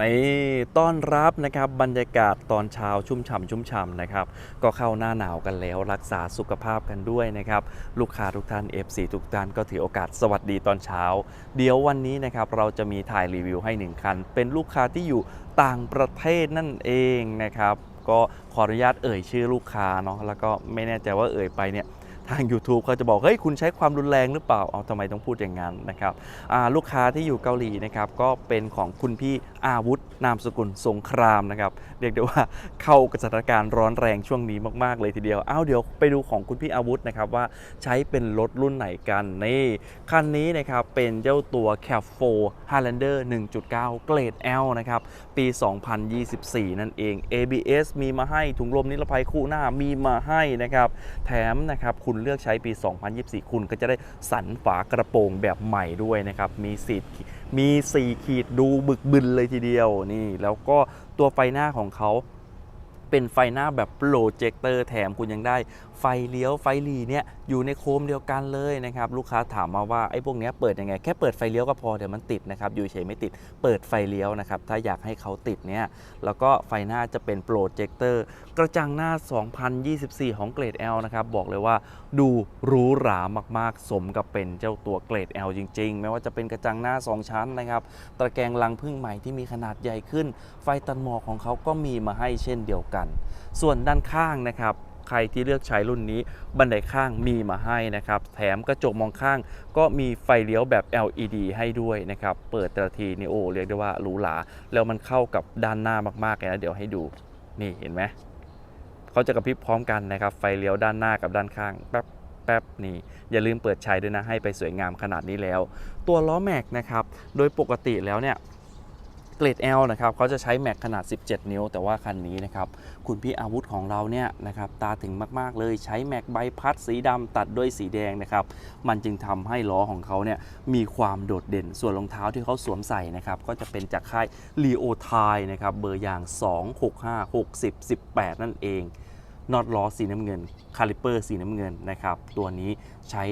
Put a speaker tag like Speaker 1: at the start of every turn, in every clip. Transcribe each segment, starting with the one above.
Speaker 1: ในต้อนรับนะครับบรรยากาศตอนเช้าชุ่มฉ่ำชุ่มฉ่ำนะครับก็เข้าหน้าหนาวกันแล้วรักษาสุขภาพกันด้วยนะครับลูกค้าทุกท่าน FC ทุกท่านก็ถือโอกาสสวัสดีตอนเช้า เดี๋ยววันนี้นะครับเราจะมีถ่ายรีวิวให้หนึ่งคัน เป็นลูกค้าที่อยู่ต่างประเทศนั่นเองนะครับก็ขออนุญาตเอ่ยชื่อลูกค้าเนาะแล้วก็ไม่แน่ใจว่าเอ่ยไปเนี่ย ทาง YouTube เขาจะบอกเฮ้ยคุณใช้ความรุนแรงหรือเปล่าเอาทำไมต้องพูดอย่างนั้นนะครับลูกค้าที่อยู่เกาหลีนะครับก็เป็นของคุณพี่อาวุธนามสกุลสงครามนะครับเรียกได้ว่าเข้ากับสถานการณ์ร้อนแรงช่วงนี้มากๆเลยทีเดียวอ้าวเดี๋ยวไปดูของคุณพี่อาวุธนะครับว่าใช้เป็นรถรุ่นไหนกันนี่คันนี้นะครับเป็นเจ้าตัว Cap 4 Highlander 1.9 เกรด L นะครับปี 2024 นั่นเอง ABS มีมาให้ถุงลมนิรภัยคู่หน้ามีมาให้นะครับแถมนะครับคุณเลือกใช้ปี 2024 คุณก็จะได้สันฝากระโปรงแบบใหม่ด้วยนะครับ มีสีมี 4 ขีดดูบึกบึนเลยทีเดียวนี่ แล้วก็ตัวไฟหน้าของเขาเป็นไฟหน้าแบบโปรเจคเตอร์แถมคุณยังได้ไฟเลี้ยวไฟหลีเนี่ยอยู่ในโคมเดียวกันเลยนะครับลูกค้าถามมาว่าไอ้พวกนี้เปิดยังไงแค่เปิดไฟเลี้ยวก็พอเดี๋ยวมันติดนะครับอยู่เฉยไม่ติดเปิดไฟเลี้ยวนะครับถ้าอยากให้เขาติดเนี่ยแล้วก็ไฟหน้าจะเป็นโปรเจคเตอร์กระจังหน้า 2024 ของเกรด L นะครับบอกเลยว่าดูหรูหรามากๆ สมกับเป็นเจ้าตัวเกรด L จริง ๆ ไม่ว่าจะเป็นกระจังหน้า 2 ชั้นนะครับตะแกรงลังพึ่งใหม่ที่มีขนาดใหญ่ขึ้น ไฟตัดหมอกของเขาก็มีมาให้เช่นเดียวกัน ส่วนด้านข้างนะครับ ใครที่เลือกใช้รุ่นนี้ บันไดข้างมีมาให้นะครับ แถมกระจกมองข้างก็มีไฟเลี้ยวแบบ LED ให้ด้วยนะครับ เปิดแต่ละทีนี่โอ้เรียกได้ว่าหรูหรา แล้วมันเข้ากับด้านหน้ามากๆเลยนะเดี๋ยวให้ดู นี่เห็นไหมเขาจะกระพริบพร้อมกันนะครับ ไฟเลี้ยวด้านหน้ากับด้านข้างแป๊บแป๊บนี่อย่าลืมเปิดใช้ด้วยนะให้ไปสวยงามขนาดนี้แล้ว ตัวล้อแม็กนะครับ โดยปกติแล้วเนี่ย เกรด L นะครับเขาจะใช้แม็กขนาด 17 นิ้ว แต่ว่าคันนี้นะครับ คุณพี่อาวุธของเราเนี่ยนะครับตาถึงมาก ๆ เลยใช้แม็กใบพัดสีดำตัดด้วยสีแดงนะครับ มันจึงทำให้ล้อของเขาเนี่ยมีความโดดเด่น ส่วนรองเท้าที่เขาสวมใส่นะครับ ก็จะเป็นจากค่าย l e o t i นะครับ เบอร์ยาง 265 60 18 นั่นเองน็อตล้อสีน้ำเงิน คาลิเปอร์สีน้ำเงินนะครับ ตัวนี้ใช้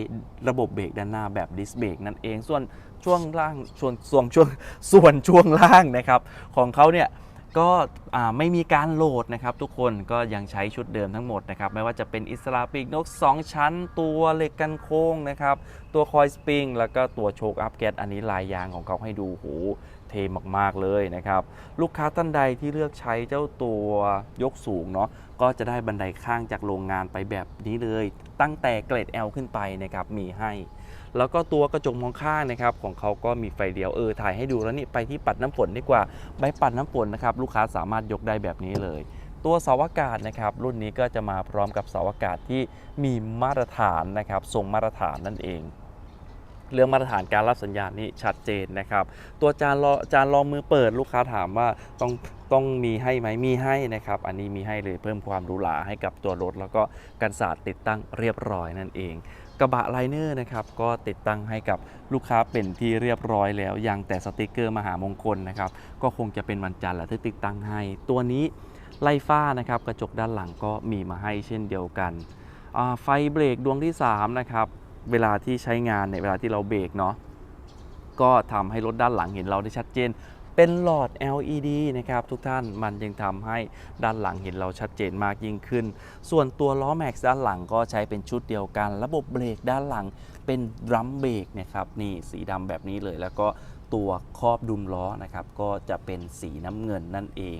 Speaker 1: ระบบเบรกด้านหน้าแบบดิสเบรกนั่นเอง ส่วน ช่วงล่างส่วนส่วนช่วงส่วนช่วงล่างนะครับ ของเขาเนี่ยก็ไม่มีการโหลดนะครับทุกคนก็ยังใช้ชุดเดิมทั้งหมดนะครับไม่ว่าจะเป็นอิสลาปีกนก 2 ชั้น ตัวเหล็กกันโค้งนะครับตัวคอยสปริงแล้วก็ตัวโชคอัพแกตอันนี้ลายยางของเขาให้ดูโหเทมากๆเลยนะครับลูกค้าท่านใดที่เลือกใช้เจ้าตัวยกสูงเนาะก็จะได้บันไดข้างจากโรงงานไปแบบนี้เลย ตั้งแต่เกรด L ขึ้นไปนะครับมีให้ แล้วก็ตัวกระจกมองข้างนะครับของเขาก็มีไฟเดียวเออถ่ายให้ดูแล้วนี่ไปที่ปัดน้ำฝนดีกว่าใบปัดน้ำฝนนะครับลูกค้าสามารถยกได้แบบนี้เลย ตัวเสาอากาศนะครับรุ่นนี้ก็จะมาพร้อมกับเสาอากาศที่มีมาตรฐานนะครับทรงมาตรฐานนั่นเอง เรื่องมาตรฐานการรับสัญญาณนี่ชัดเจนนะครับ ตัวจานรอจานรองมือเปิดลูกค้าถามว่าต้องต้องมีให้ไหมมีให้นะครับ อันนี้มีให้เลยเพิ่มความหรูหราให้กับตัวรถ แล้วก็กันศาสตร์ติดตั้งเรียบร้อยนั่นเองกระบะไลเนอร์นะครับก็ติดตั้งให้กับลูกค้าเป็นที่เรียบร้อยแล้วยังแต่สติกเกอร์มหามงคลนะครับก็คงจะเป็นวันจันทร์แหละที่ติดตั้งให้ ตัวนี้ไล่ฟ้านะครับกระจกด้านหลังก็มีมาให้เช่นเดียวกันไฟเบรกดวงที่3นะครับ เวลาที่ใช้งานเนี่ยเวลาที่เราเบรกเนาะก็ทำให้รถด้านหลังเห็นเราได้ชัดเจน เป็นหลอด LED นะครับทุกท่านมันยังทำให้ด้านหลังเห็นเราชัดเจนมากยิ่งขึ้น ส่วนตัวล้อแม็กซ์ด้านหลังก็ใช้เป็นชุดเดียวกัน ระบบเบรกด้านหลังเป็นดรัมเบรกนะครับนี่สีดำแบบนี้เลยแล้วก็ตัวครอบดุมล้อนะครับก็จะเป็นสีน้ำเงินนั่นเอง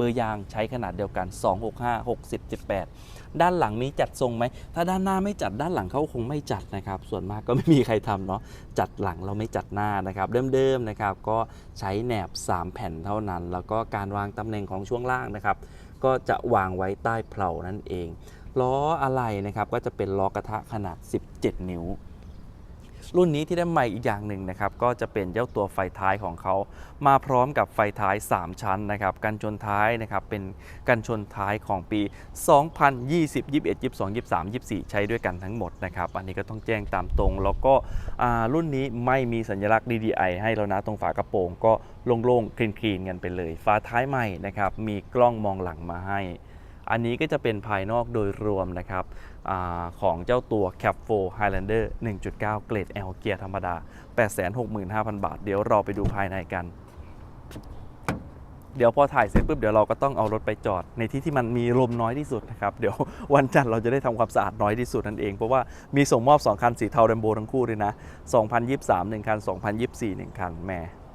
Speaker 1: บอร์ยางใช้ขนาดเดียวกัน 265 60 78ด้านหลังมีจัดทรงไหม ถ้าด้านหน้าไม่จัดด้านหลังเขาคงไม่จัดนะครับ ส่วนมากก็ไม่มีใครทำเนาะ จัดหลังเราไม่จัดหน้านะครับ เดิมๆนะครับ ก็ใช้แหนบ 3 แผ่นเท่านั้น แล้วก็การวางตำแหน่งของช่วงล่างนะครับ ก็จะวางไว้ใต้เพลานั่นเอง ล้ออะไรนะครับ ก็จะเป็นล้อกระทะขนาด 17 นิ้ว รุ่นนี้ที่ได้ใหม่อีกอย่างหนึ่งนะครับก็จะเป็นเจ้าตัวไฟท้ายของเขามาพร้อมกับไฟท้าย 3 ชั้นนะครับกันชนท้ายนะครับเป็นกันชนท้ายของปี 2020 21 22 23 24 ใช้ด้วยกันทั้งหมดนะครับอันนี้ก็ต้องแจ้งตามตรง แล้วก็รุ่นนี้ไม่มีสัญลักษณ์ DDI ให้แล้วนะตรงฝากระโปรงก็โล่งๆคลีนๆกันไปเลย ฝาท้ายใหม่นะครับมีกล้องมองหลังมาให้ อันนี้ก็จะเป็นภายนอกโดยรวมนะครับอของเจ้าตัว Cap 4 Highlander 1.9 เกรด L เกียร์ธรรมดา 865,000 บาท เดี๋ยวเราไปดูภายในกัน เดี๋ยวพอถ่ายเสร็จปุ๊บเดี๋ยวเราก็ต้องเอารถไปจอด ในที่ที่มันมีลมน้อยที่สุดนะครับ เดี๋ยววันจันทร์เราจะได้ทำความสะอาดน้อยที่สุดนั่นเอง เพราะว่ามีส่งมอบ 2 คันสีเทาเรมโบทั้งคู่เลยนะ 2023 1 คัน 2024 1 คันแหม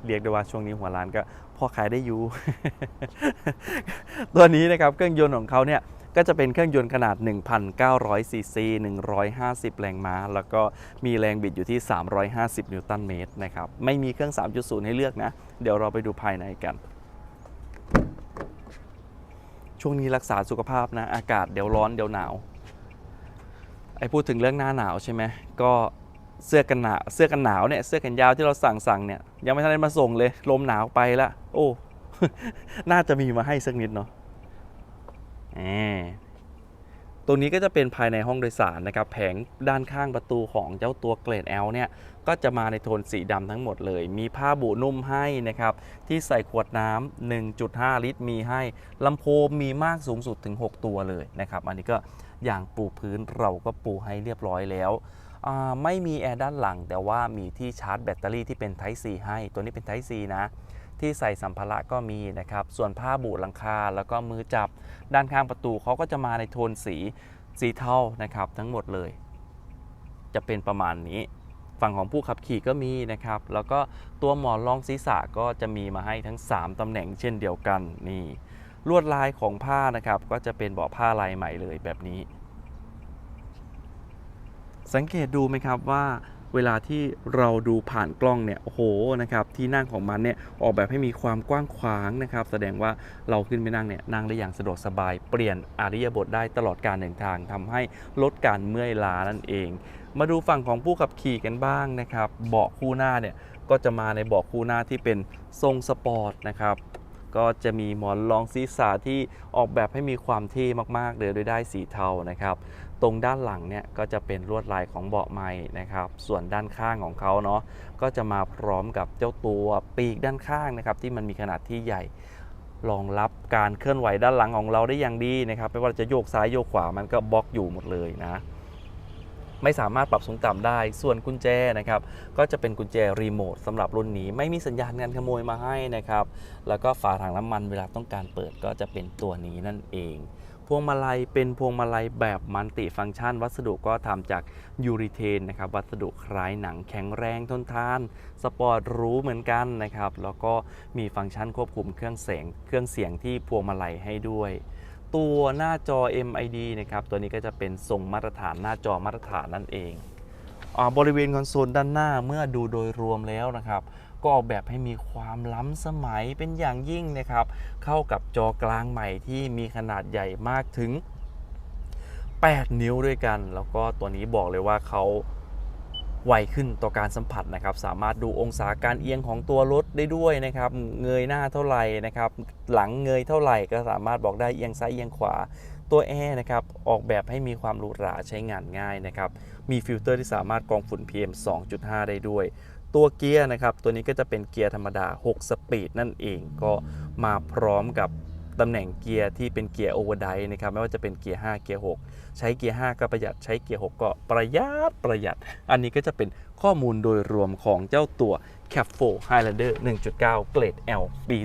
Speaker 1: เรียกได้ว่าช่วงนี้หัวร้านก็ พอขายได้อยู่ ตัวนี้นะครับเครื่องยนต์ของเขาเนี่ยก็จะเป็นเครื่องยนต์ขนาด 1,900ซีซี150 แรงม้า แล้วก็มีแรงบิดอยู่ที่ 350 นิวตันเมตรนะครับ ไม่มีเครื่อง 3.0 ให้เลือกนะ เดี๋ยวเราไปดูภายในกัน ช่วงนี้รักษาสุขภาพนะ อากาศเดี๋ยวร้อนเดี๋ยวหนาว ไอ้พูดถึงเรื่องหน้าหนาวใช่ไหม ก็ เสื้อกันหนาวเสื้อกันหนาวเนี่ยเสื้อกันยาวที่เราสั่งสั่งเนี่ยยังไม่ทันได้มาส่งเลย ลมหนาวไปละ โอ้ น่าจะมีมาให้สักนิดเนาะแหมตรงนี้ก็จะเป็นภายในห้องโดยสารนะครับ แผงด้านข้างประตูของเจ้าตัวเกรด L เนี่ย ก็จะมาในโทนสีดำทั้งหมดเลย มีผ้าบุนุ่มให้นะครับ ที่ใส่ขวดน้ำ 1.5 ลิตรมีให้ลำโพงมีมากสูงสุดถึง 6 ตัวเลยนะครับ อันนี้ก็อย่างปูพื้นเราก็ปูให้เรียบร้อยแล้ว ไม่มีแอร์ด้านหลัง แต่ว่ามีที่ชาร์จแบตเตอรี่ที่เป็น Type C ให้ ตัวนี้เป็น Type C นะ ที่ใส่สัมภาระก็มีนะครับ ส่วนผ้าบุหลังคา แล้วก็มือจับด้านข้างประตูเขาก็จะมาในโทนสีสีเทานะครับ ทั้งหมดเลย จะเป็นประมาณนี้ ฝั่งของผู้ขับขี่ก็มีนะครับ แล้วก็ตัวหมอนรองศีรษะก็จะมีมาให้ทั้ง 3ตำแหน่งเช่นเดียวกันนี่ลวดลายของผ้านะครับ ก็จะเป็นเบาะผ้าลายใหม่เลยแบบนี้ สังเกตดูไหมครับว่าเวลาที่เราดูผ่านกล้องเนี่ยโอ้โหนะครับที่นั่งของมันเนี่ยออกแบบให้มีความกว้างขวางนะครับ แสดงว่าเราขึ้นไปนั่งเนี่ยนั่งได้อย่างสะดวกสบาย เปลี่ยนอาริยบทได้ตลอดการเดินทางทำให้ลดการเมื่อยล้านั่นเอง มาดูฝั่งของผู้ขับขี่กันบ้างนะครับ เบาะคู่หน้าเนี่ยก็จะมาในเบาะคู่หน้าที่เป็นทรงสปอร์ตนะครับ ก็จะมีหมอนรองศีรษะที่ออกแบบให้มีความเท่มากๆเลยโดยได้สีเทานะครับ ตรงด้านหลังเนี่ยก็จะเป็นลวดลายของเบาะไม้นะครับ ส่วนด้านข้างของเขาเนาะก็จะมาพร้อมกับเจ้าตัวปีกด้านข้างนะครับที่มันมีขนาดที่ใหญ่รองรับการเคลื่อนไหวด้านหลังของเราได้อย่างดีนะครับ ไม่ว่าจะโยกซ้ายโยกขวามันก็บล็อกอยู่หมดเลยนะ ไม่สามารถปรับสูงต่ำได้ ส่วนกุญแจนะครับก็จะเป็นกุญแจรีโมทสำหรับรุ่นนี้ ไม่มีสัญญาณการขโมยมาให้นะครับแล้วก็ฝาถังน้ำมันเวลาต้องการเปิดก็จะเป็นตัวนี้นั่นเองพวงมาลัยเป็นพวงมาลัยแบบมัลติฟังก์ชัน วัสดุก็ทำจากยูริเทนนะครับวัสดุคล้ายหนังแข็งแรงทนทาน สปอร์ตรู้เหมือนกันนะครับ แล้วก็มีฟังก์ชันควบคุมเครื่องเสียง เครื่องเสียงที่พวงมาลัยให้ด้วย ตัวหน้าจอ MID นะครับ ตัวนี้ก็จะเป็นทรงมาตรฐานหน้าจอมาตรฐานนั่นเองอาบริเวณคอนโซลด้านหน้าเมื่อดูโดยรวมแล้วนะครับ ก็ออกแบบให้มีความล้ำสมัยเป็นอย่างยิ่งนะครับ เข้ากับจอกลางใหม่ที่มีขนาดใหญ่มากถึง 8 นิ้วด้วยกัน แล้วก็ตัวนี้บอกเลยว่าเขา ไวขึ้นต่อการสัมผัสนะครับสามารถดูองศาการเอียงของตัวรถได้ด้วยนะครับเงยหน้าเท่าไหร่นะครับหลังเงยเท่าไหร่ก็สามารถบอกได้เอียงซ้ายเอียงขวาตัวแอร์นะครับออกแบบให้มีความหรูหราใช้งานง่ายนะครับมีฟิลเตอร์ที่สามารถกรองฝุ่น PM 2.5 ได้ด้วย ตัวเกียร์นะครับตัวนี้ก็จะเป็นเกียร์ธรรมดา 6 สปีดนั่นเองก็มาพร้อมกับ ตำแหน่งเกียร์ที่เป็นเกียร์โอเวอร์ไดนะครับไม่ว่าจะเป็นเกียร์5เกียร์6ใช้เกียร์5ก็ประหยัดใช้เกียร์6ก็ประหยัดประหยัด อันนี้ก็จะเป็นข้อมูลโดยรวมของเจ้าตัว c a p 4 Highlander 1.9 เกรด L ปี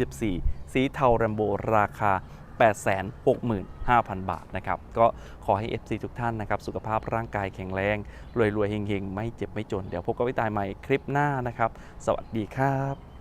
Speaker 1: 2024 สีเทาแรมโบราคา 865,000 บาทนะครับก็ขอให้ FC ทุกท่านนะครับสุขภาพร่างกายแข็งแรง รวยๆเฮงๆ ไม่เจ็บไม่จน เดี๋ยวพบกับพี่ตายใหม่คลิปหน้านะครับ สวัสดีครับ